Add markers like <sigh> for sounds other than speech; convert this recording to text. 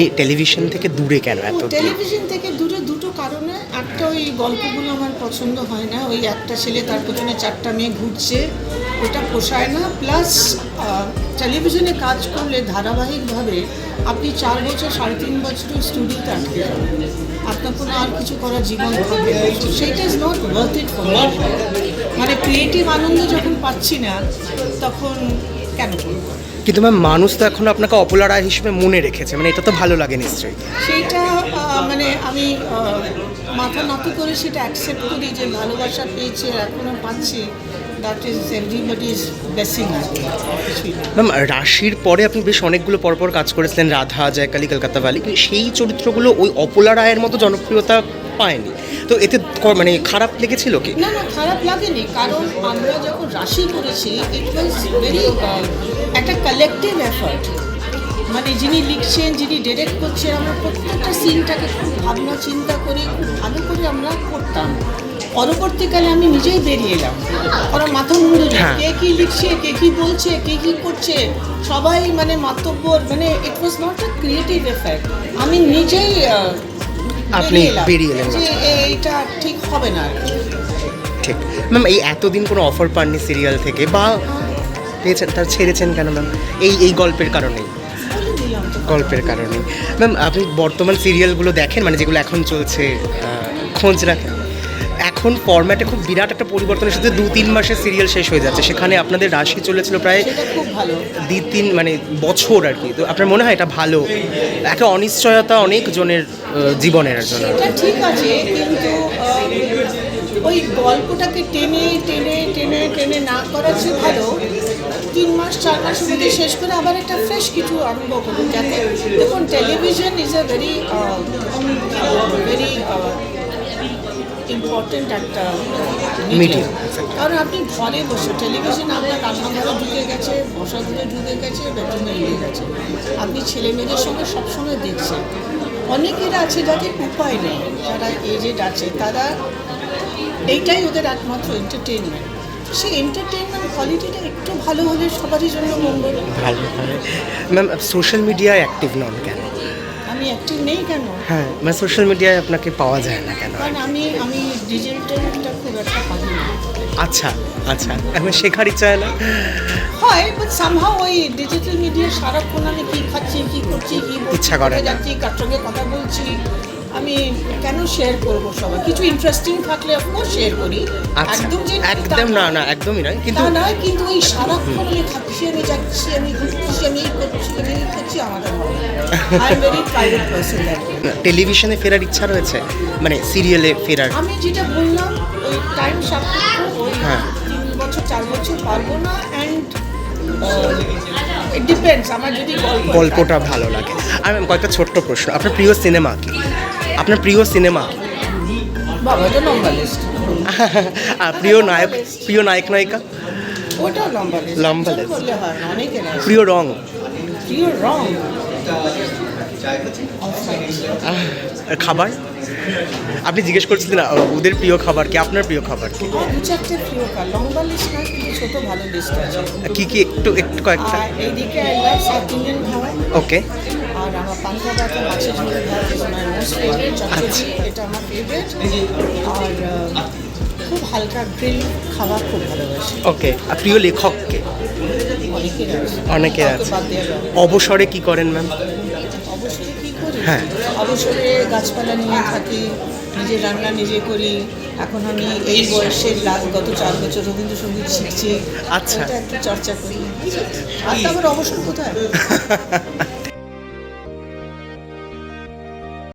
আপনি টেলিভিশন থেকে দূরে কেন এত টেলিভিশন থেকে দূরে দুটো কারণে। একটা ওই গল্পগুলো আমার পছন্দ হয় না। ওই একটা ছেলে তার পেছনে চারটা মেয়ে ঘুরছে ওটা পোষায় না। প্লাস টেলিভিশনে কাজ করলে ধারাবাহিকভাবে আপনি চার বছর সাড়ে তিন বছর স্টুডিওতে আটকে যাবেন। আপনার কোনো আর কিছু করার জীবন থাকবে সেইটা is not worth it for মানে ক্রিয়েটিভ আনন্দ যখন পাচ্ছি না তখন কেন করব কিন্তু ম্যাম মানুষ তো এখন আপনাকে অপলা রায় হিসেবে মনে রেখেছে মানে এটা তো ভালো লাগে নিশ্চয়ই। সেইটা মানে আমি মাথা নত করে সেটা অ্যাকসেপ্ট করি যে ভালোবাসা পেয়েছে এখনও পাচ্ছি। দ্যাট ইজ ব্লেসিং না ম্যাম রাশির পরে আপনি বেশ অনেকগুলো পরপর কাজ করেছিলেন রাধা জয়কালী কলকাতা কিন্তু সেই চরিত্রগুলো ওই অপলা রায়ের মতো জনপ্রিয়তা পায়নি। তো এতে মানে খারাপ লেগেছিল কি? না না খারাপ লাগেনি। কারণ আমরা যখন রাশি করেছি ইট ওয়াজ ভেরি একটা কালেকটিভ এফার্ট মানে যিনি লিখছেন যিনি ডিরেক্ট করছেন আমরা প্রত্যেকটা সিনটাকে খুব ভাবনা চিন্তা করে খুব ভালো করে আমরা করতাম। পরবর্তীকালে আমি নিজেই বেরিয়ে এলাম। ওরা মাথা মুড়ে হ্যাঁ। কে কি লিখছে কে কি বলছে কে কি করছে সবাই মানে মাতব্বর মানে it was not a creative effect আমি নিজেই আহ, আপনি বেরিয়ে এলেন যে এইটা ঠিক হবে না। আর কি ঠিক। ম্যাম এই এতদিন কোনো অফার পাননি সিরিয়াল থেকে বা পেয়েছেন তার ছেড়েছেন কেন ম্যাম? এই এই গল্পের কারণেই। গল্পের কারণে ম্যাম আপনি বর্তমান সিরিয়ালগুলো দেখেন মানে যেগুলো এখন চলছে খোঁজ রাখেন? এখন ফরম্যাটে খুব বিরাট একটা পরিবর্তন এসেছে দু তিন মাসের সিরিয়াল শেষ হয়ে যাচ্ছে। সেখানে আপনাদের রাশি চলেছিল প্রায় খুব ভালো। দ্বি তিন মানে বছর আর কি। তো আপনার মনে হয় এটা ভালো? একটা অনিশ্চয়তা অনেক জনের জীবনের জন্য ঠিক আছে কিন্তু ওই গল্পটাকে টেনে টেনে টেনে টেনে না করার চেয়ে ভালো তিন মাস চার মধ্যে শেষ করে আবার একটা ফ্রেশ কিছু আরম্ভ করুন। যাতে দেখুন television is a very very important একটা মিডিয়া কারণ আপনি ঘরে বসে টেলিভিশন আপনার রান্নাঘরে ঢুকে গেছে বসা ঘরে ঢুকে গেছে বেডরুমে ঢুকে গেছে। আপনি ছেলে মেয়েদের সঙ্গে সবসময় দেখছেন। অনেকের আছে যাদের উপায় নেই যারা এজেড আছে তারা এইটাই ওদের একমাত্র এন্টারটেনমেন্ট সেই এন্টারটেনমেন্ট কোয়ালিটিটা একটু ভালো হলে সবারই জন্য মঙ্গল। ভালো ম্যাম সোশ্যাল মিডিয়ায় অ্যাক্টিভ নন কেন? আমি অ্যাক্টিভ নেই কেন? হ্যাঁ মানে সোশ্যাল মিডিয়ায় আপনাকে পাওয়া যায় না কেন? কারণ আমি আমি ডিজিটালটা খুব একটা পারি না আচ্ছা আচ্ছা এখন শেখার ইচ্ছা হয় না? হয় বাট সামহাও ওই ডিজিটাল মিডিয়া সারাক্ষণ আমি কি খাচ্ছি কি করছি কি ইচ্ছা করে না। যাচ্ছি কার সঙ্গে কথা বলছি আমি কেন শেয়ার করব সবাই? কিছু ইন্টারেস্টিং থাকলে অফকোর্স শেয়ার করি। আচ্ছা একদম যে একদম না না একদমই নয় কিন্তু তা নয় কিন্তু ওই সারাক্ষণ আমি খাচ্ছি আমি যাচ্ছি আমি ঘুরছি আমি এই করছি আমি এই করছি আমাদের পার্সন টেলিভিশনে ফেরার ইচ্ছা রয়েছে? মানে সিরিয়ালে ফেরার? আমি যেটা বললাম ওই টাইম সাপেক্ষ ওই হ্যাঁ। তিন বছর চার বছর পারব না অ্যান্ড ডিপেন্ডস আমার যদি গল্পটা ভালো লাগে। আর ম্যাম কয়েকটা ছোট্ট প্রশ্ন। আপনার প্রিয় সিনেমা কি? আপনার প্রিয় সিনেমা? বাবা এটা লম্বা লিস্ট <laughs> আর প্রিয় নায়ক প্রিয় নায়ক নায়িকা ওটাও লম্বা লিস্ট লম্বা আছে প্রিয় রং? আহ, আর খাবার? আপনি জিজ্ঞেস করছিলেন ওদের প্রিয় খাবার কি আপনার প্রিয় খাবার কি? দু প্রিয় কার লম্বা লিস্ট না কিন্তু ছোট ভালো লিস্ট আছে। কি কি একটু একটু কয়েকটা? আর এইদিকে আই লাভ সাউথ ইন্ডিয়ান খাবার ওকে। আর আমার পান্তা ভাত মাছের ঝোলের ভাত ইজ মাই মোস্ট ফেভারিট এটা আমার ফেভারিট আর আহ, খুব হালকা গ্রিল খাবার খুব ভালোবাসি। ওকে আর প্রিয় লেখককে? অনেকের আছে। অবসরে কি করেন ম্যাম? অবসরে কী করি? হ্যাঁ। অবসরে গাছপালা নিয়ে থাকি নিজে রান্না নিজে করি। এখন আমি এই বয়সে লাস্ট গত চার বছর রবীন্দ্রসঙ্গীত শিখছি। আচ্ছা। একটু চর্চা করি। আর তারপর অবসর কোথায়? <laughs>